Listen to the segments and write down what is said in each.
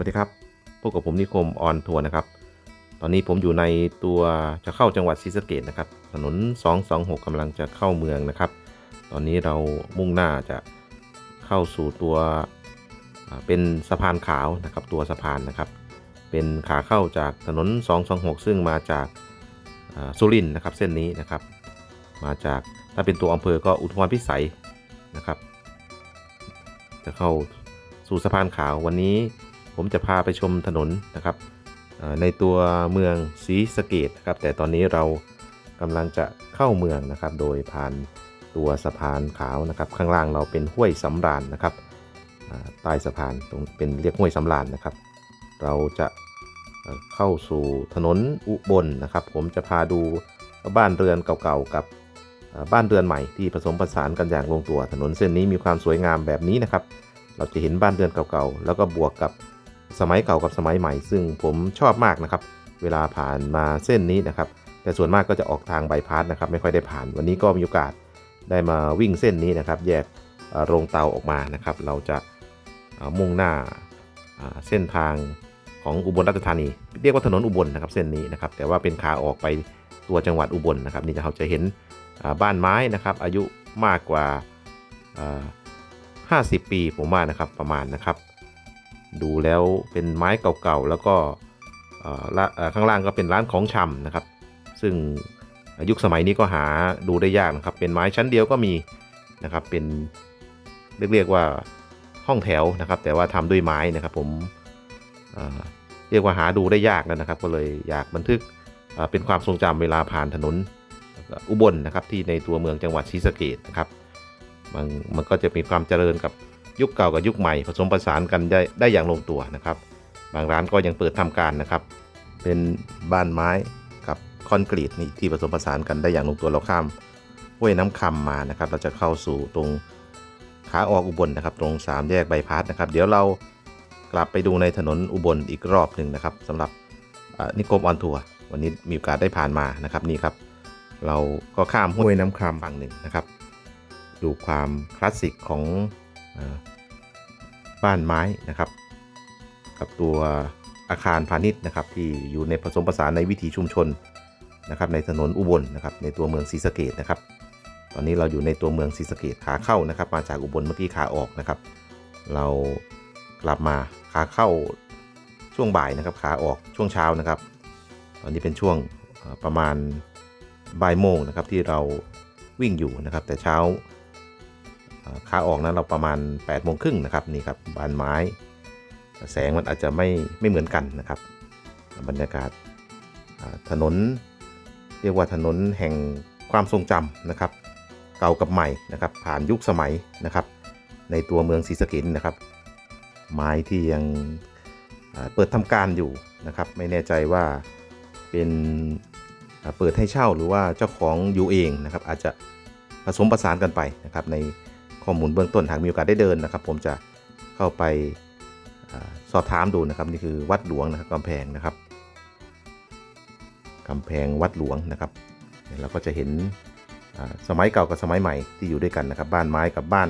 วัสดีครับพบกับผมนิคมออนทัวร์นะครับ ตอนนี้ผมอยู่ในตัวจะเข้าจังหวัดศรีสะเกดนะครับ ถนน 226กำลังจะเข้าเมืองนะครับ ตอนนี้เรามุ่งหน้าจะเข้าสู่ตัวเป็นสะพานขาวนะครับ ตัวสะพานนะครับ เป็นขาเข้าจากถนน 226 ซึ่งมาจากสุรินทร์นะครับ เส้นนี้นะครับ มาจากถ้าเป็นตัวอำเภอก็อุทุมพรพิสัยนะครับ จะเข้าสู่สะพานขาววันนี้ ผมจะพาไปชมถนนนะครับในตัวเมืองศรีสะเกดนะครับ แต่ตอนนี้เรากำลังจะเข้าเมืองนะครับ โดยผ่านตัวสะพานขาวนะครับ ข้างล่างเราเป็นห้วยสำราญนะครับใต้สะพานตรงเป็นเรียกห้วยสำราญนะครับ เราจะเข้าสู่ถนนอุบลนะครับ ผมจะพาดูบ้านเรือนเก่าๆกับบ้านเรือนใหม่ที่ผสมผสานกันอย่างลงตัวถนนเส้นนี้มีความสวยงามแบบนี้นะครับ เราจะเห็นบ้านเรือนเก่าๆแล้วก็บวกกับ สมัยเก่ากับสมัยใหม่ ซึ่งผมชอบมากนะครับ เวลาผ่านมาเส้นนี้นะครับ แต่ส่วนมากก็จะออกทางบายพาสนะครับ ไม่ค่อยได้ผ่าน วันนี้ก็มีโอกาสได้มาวิ่งเส้นนี้นะครับ แยกโรงเตาออกมานะครับ เราจะมุ่งหน้าเส้นทางของอุบลราชธานี เรียกว่าถนนอุบลนะครับ เส้นนี้นะครับ แต่ว่าเป็นขาออกไปตัวจังหวัดอุบลนะครับ นี่จะเราจะเห็นบ้านไม้นะครับ อายุมากกว่าอ่า50 ปีผมว่านะครับประมาณนะครับ ดูแล้วเป็นไม้เก่าๆ แล้วก็ข้างล่างก็เป็นร้านของชำนะครับ ซึ่งยุคสมัยนี้ก็หาดูได้ยากนะครับ เป็นไม้ชั้นเดียวก็มีนะครับ เป็นเรียกว่าห้องแถวนะครับ แต่ว่าทำด้วยไม้นะครับ ผมเรียกว่าหาดูได้ยากแล้วนะครับ ก็เลยอยากบันทึกเป็นความทรงจำเวลาผ่านถนนอุบลนะครับที่ในตัวเมืองจังหวัดศรีสะเกดนะครับมันมันก็จะมีความเจริญกับ ยุคเก่ากับยุคใหม่ผสมผสานกันได้ได้อย่างลงตัวนะครับ บางร้านก็ยังเปิดทำการนะครับ เป็นบ้านไม้กับคอนกรีตนี่ที่ผสมผสานกันได้อย่างลงตัวเราข้ามห้วยน้ำคำมานะครับ เราจะเข้าสู่ตรงขาออกอุบลนะครับ ตรงสามแยกใบพัดนะครับ เดี๋ยวเรากลับไปดูในถนนอุบลอีกรอบหนึ่งนะครับสำหรับอ่านิคมออนทัวร์วันนี้มีโอกาสได้ผ่านมานะครับนี่ครับ เราก็ข้ามห้วยน้ำคำฝั่งหนึ่งนะครับ ดูความคลาสสิกของ บ้านไม้นะครับ กับตัวอาคารพาณิชย์นะครับ ที่อยู่ในผสมผสานในวิถีชุมชนนะครับในถนนอุบลนะครับในตัวเมืองศรีสะเกดนะครับ ตอนนี้เราอยู่ในตัวเมืองศรีสะเกดขาเข้านะครับ มาจากอุบลเมื่อกี้ขาออกนะครับ เรากลับมาขาเข้าช่วงบ่ายนะครับ ขาออกช่วงเช้านะครับ ตอนนี้เป็นช่วงประมาณบ่ายโมงนะครับที่เราวิ่งอยู่นะครับ แต่เช้า ขาออกนั้นเราประมาณ8ปดโมงครึ่งนะครับนี่ครับบานไม้ แสงมันอาจจะไม่ไม่เหมือนกันนะครับ บรรยากาศถนน เรียกว่าถนนแห่งความทรงจำนะครับ เก่ากับใหม่นะครับ ผ่านยุคสมัยนะครับ ในตัวเมืองศรีสะเกษนะครับ ไม้ที่ยังเปิดทำการอยู่นะครับ ไม่แน่ใจว่าเป็นเปิดให้เช่าหรือว่าเจ้าของอยู่เองนะครับ อาจจะผสมผสานกันไปนะครับใน ข้อมูลเบื้องต้นหากมีโอกาสได้เดินนะครับ ผมจะเข้าไปอสอบถามดูนะครับนี่คือวัดหลวงนะครับกำแพงนะครับกำแพงวัดหลวงนะครับเนี่เราก็จะเห็นสมัยเก่ากับสมัยใหม่ที่อยู่ด้วยกันนะครับ บ้านไม้กับบ้าน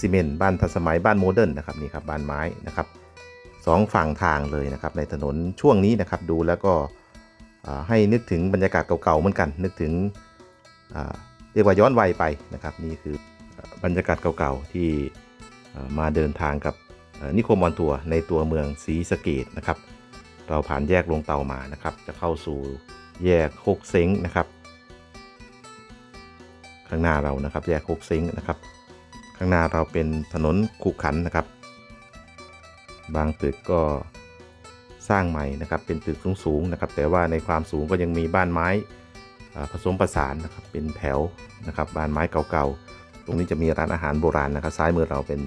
ซีเมนต์บ้านทันสมัยบ้านโมเดิร์นนะครับนี่ครับบ้านไม้นะครับสองฝั่งทางเลยนะครับในถนนช่วงนี้นะครับดูแล้วก็ให้นึกถึงบรรยากาศเก่าๆเหมือนกัน นึกถึงเรียกว่าย้อนวัยไปนะครับนี่คือ บรรยากาศเก่าๆที่มาเดินทางกับเอ่อนิคมอนทัวร์ในตัวเมืองศรีสะเกดนะครับ เราผ่านแยกลงเตามานะครับ จะเข้าสู่แยกโคกเซ้งนะครับ ข้างหน้าเรานะครับแยกโคกเซ้งนะครับ ข้างหน้าเราเป็นถนนขุขันนะครับ บางตึกก็สร้างใหม่นะครับเป็นตึกสูงๆนะครับ แต่ว่าในความสูงก็ยังมีบ้านไม้ผสมผสานนะครับเป็นแถวนะครับบ้านไม้เก่าๆ ตรงนี้จะมีร้านอาหารโบราณนะครับซ้ายมือเราเป็น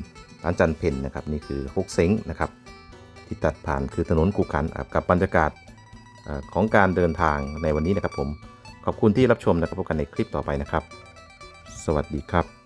ร้านจันเพนนะครับนี่คือฮกเซ้งนะครับที่ตัดผ่านคือถนนกูขันกับบรรยากาศของการเดินทางในวันนี้นะครับผมขอบคุณที่รับชมนะครับพบกันในคลิปต่อไปนะครับ สวัสดีครับ